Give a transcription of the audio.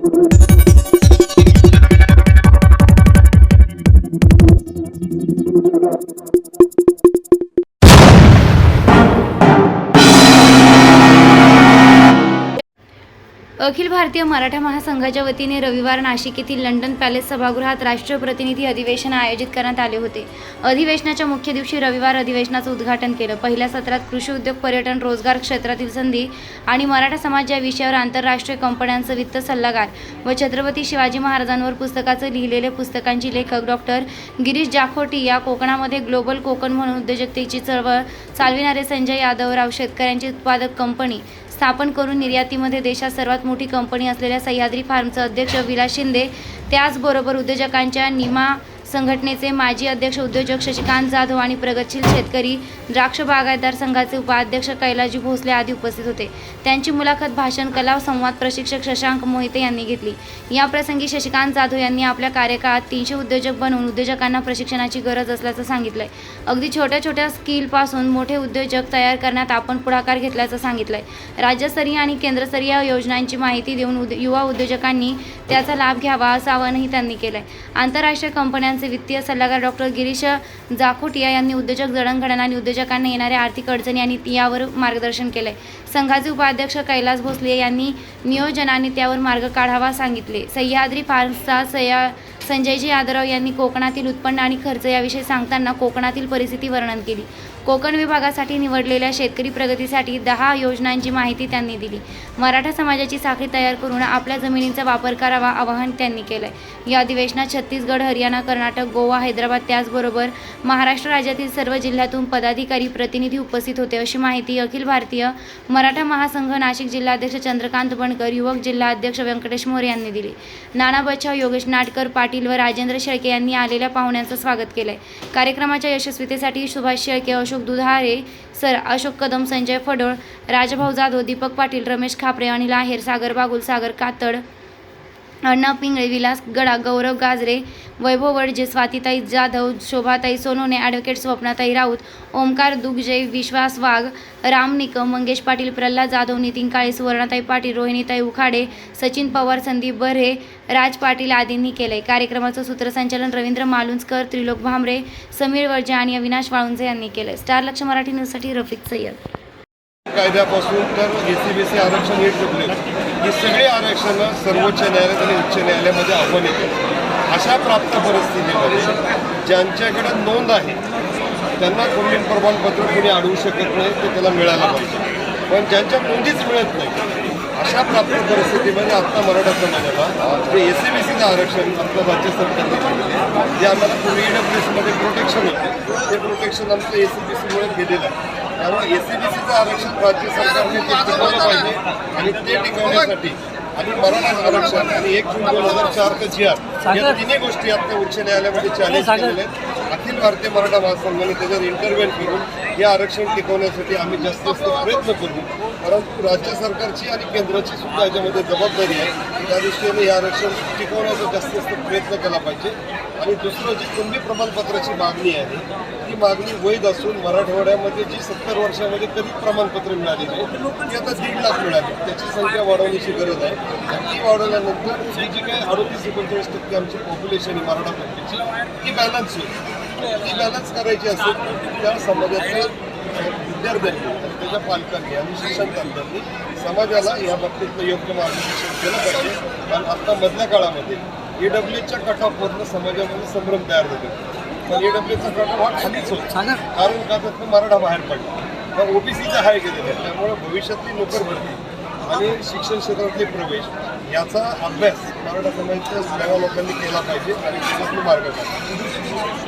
Thank you. Akhil Bharatiya Maratha महासंघाच्या वतीने रविवार नाशिक येथील लंडन पॅलेस सभागृहात राष्ट्रीय प्रतिनिधी अधिवेशन आयोजित करण्यात आले होते. अधिवेशनाच्या मुख्य दिवशी रविवार अधिवेशनाचं उद्घाटन केलं. पहिल्या सत्रात कृषी उद्योग पर्यटन रोजगार क्षेत्रातील संधी आणि मराठा समाज या विषयावर आंतरराष्ट्रीय कंपन्यांचं वित्त सल्लागार व छत्रपती शिवाजी महाराजांवर पुस्तकाचं लिहिलेले पुस्तकांची लेखक डॉक्टर गिरीश जाखोटी या कोकणामध्ये ग्लोबल कोकण म्हणून उद्योजकतेची चळवळ चालविणारे संजय यादवराव शेतकऱ्यांची उत्पादक कंपनी स्थापन करून निर्यातीमध्ये देशात सर्वात मोठी कंपनी असलेल्या सह्याद्री फार्मचं अध्यक्ष विलास शिंदे त्याचबरोबर उद्योजकांच्या निमा संघटनेचे माजी अध्यक्ष उद्योजक शशिकांत जाधव आणि प्रगतशील शेतकरी द्राक्ष बागायतदार संघाचे उपाध्यक्ष कैलाजी भोसले आदी उपस्थित होते. त्यांची मुलाखत भाषण कला संवाद प्रशिक्षक शशांक मोहिते यांनी घेतली. या प्रसंगी शशिकांत जाधव यांनी आपल्या कार्यकाळात तीनशे उद्योजक बनवून उद्योजकांना प्रशिक्षणाची गरज असल्याचं सांगितलंय. अगदी छोट्या छोट्या स्किलपासून मोठे उद्योजक तयार करण्यात आपण पुढाकार घेतल्याचं सांगितलंय. राज्यस्तरीय आणि केंद्रस्तरीय योजनांची माहिती देऊन उद युवा उद्योजकांनी त्याचा लाभ घ्यावा असं आवाहनही त्यांनी केलंय. आंतरराष्ट्रीय कंपन्या वित्तीय सल्लागार डॉक्टर गिरीश जाखोटिया यांनी उद्योजक जडणघडण आणि उद्योजकांना येणाऱ्या आर्थिक अडचणी आणि यावर मार्गदर्शन केलंय संघाचे उपाध्यक्ष कैलास भोसले यांनी नियोजन आणि त्यावर मार्ग काढावा सांगितले. सह्याद्री फार्मचा सह्या संजयजी यादव यांनी कोकणातील उत्पन्न आणि खर्च याविषयी सांगताना कोकणातील परिस्थिती वर्णन केली. कोकण विभागासाठी निवडलेल्या शेतकरी प्रगतीसाठी दहा योजनांची माहिती त्यांनी दिली. मराठा समाजाची साखळी तयार करून आपल्या जमिनींचा वापर करावा आवाहन त्यांनी केलं या अधिवेशनात छत्तीसगड हरियाणा कर्नाटक गोवा हैदराबाद त्याचबरोबर महाराष्ट्र राज्यातील सर्व जिल्ह्यातून पदाधिकारी प्रतिनिधी उपस्थित होते अशी माहिती अखिल भारतीय मराठा महासंघ नाशिक जिल्हाध्यक्ष चंद्रकांत बनकर युवक जिल्हाध्यक्ष व्यंकटेश मोरे यांनी दिली. नाना बच्छाव योगेश नाटकर पाटील व राजेंद्र शेळके यांनी आलेल्या पाहुण्यांचं स्वागत केलंय. कार्यक्रमाच्या यशस्वीतेसाठी सुभाष शेळके अशोक दुधारे सर अशोक कदम संजय फडोळ राजभाऊ जाधव दीपक पाटील रमेश खापरे अनिल आहेर सागर बागुल सागर कातड अण्णा पिंगळे विलास गडा गौरव गाजरे वैभव वडजे स्वातीताई जाधव शोभाताई सोनोने ॲडव्होकेट स्वप्नाताई राऊत ओमकार दुगजे विश्वास वाघ राम निकम मंगेश पाटील प्रल्हाद जाधव नितीन काळे सुवर्णाताई पाटील रोहिणीताई उखाडे सचिन पवार संदीप बर्हे राज पाटील आदींनी केलंय. कार्यक्रमाचं सूत्रसंचालन रवींद्र मालुंजकर त्रिलोक भांबरे समीर वर्जे आणि अविनाश वाळुंजे यांनी केलंय. स्टार लक्ष मराठी न्यूजसाठी रफिक सय्यद. कायद्यापासून तर ए सी बी सी आरक्षण हे चुकले ही सगळी आरक्षणं सर्वोच्च न्यायालयात आणि उच्च न्यायालयामध्ये आव्हान येते अशा प्राप्त परिस्थितीमध्ये ज्यांच्याकडे नोंद आहे त्यांना कुंडलीन प्रमाणपत्र कोणी अडवू शकत नाही ते त्याला मिळायला पाहिजे. पण ज्यांच्या नोंदीच मिळत नाही अशा प्राप्त परिस्थितीमध्ये आत्ता मराठा समाजाला जे ए सी बी सीचं आरक्षण आपलं राज्य सरकारने केलेलं जे आम्हाला पूर्वी ई डब्ल्यू सीमध्ये प्रोटेक्शन होते ते प्रोटेक्शन आमचं ए सी बी सीमुळे गेलेलं आहे. त्यामुळे ए सी बी सीचं आरक्षण राज्य सरकारने ते टिकवलं पाहिजे आणि ते टिकवण्यासाठी आणि मराठा आरक्षण आणि एक जून दोन हजार चार ते जी आर या तिन्ही गोष्टी आता उच्च न्यायालयामध्ये चॅलेंज केलेल्या आहेत. अखिल भारतीय मराठा महासंघाने त्याच्यावर इंटरव्हेन करून हे आरक्षण टिकवण्यासाठी आम्ही जास्तीत जास्त प्रयत्न करू. परंतु राज्य सरकारची आणि केंद्राची सुद्धा याच्यामध्ये जबाबदारी आहे. त्या दृष्टीने हे आरक्षण टिकवण्याचा जास्तीत जास्त प्रयत्न केला पाहिजे. आणि दुसरं जी कुंभी प्रमाणपत्राची मागणी आहे ती मागणी वैध असून मराठवाड्यामध्ये जी सत्तर वर्षामध्ये कधी प्रमाणपत्र मिळाली ती आता दीड लाख मिळाली. त्याची संख्या वाढवण्याची गरज आहे. आणि ती वाढवल्यानंतर ही जी काही अडोतीस एकोणचाळीस टक्के आमची पॉप्युलेशन आहे मराठा पब्लिकची ती बॅलन्स होईल. ती बॅलन्स करायची असेल त्या समाजातल्या विद्यार्थ्यांनी त्याच्या पालकांनी आणि शिक्षणतंत्रांनी समाजाला या बाबतीतलं योग्य मार्गदर्शन केलं पाहिजे. आणि आत्ता मधल्या काळामध्ये ईडब्ल्यूच्या कट ऑफवरनं समाजामध्ये संभ्रम तयार होतो पण ईडब्ल्यूचा कट ऑफ हा खालीच होतो. कारण का तर मराठा बाहेर पडला. तर ओबीसीचा हाय गेलेला आहे. त्यामुळे भविष्यातली नोकर भरती आणि शिक्षण क्षेत्रातले प्रवेश याचा अभ्यास मराठा समाजाच्या सगळ्या लोकांनी केला पाहिजे आणि त्याच्यातून मार्ग काढला.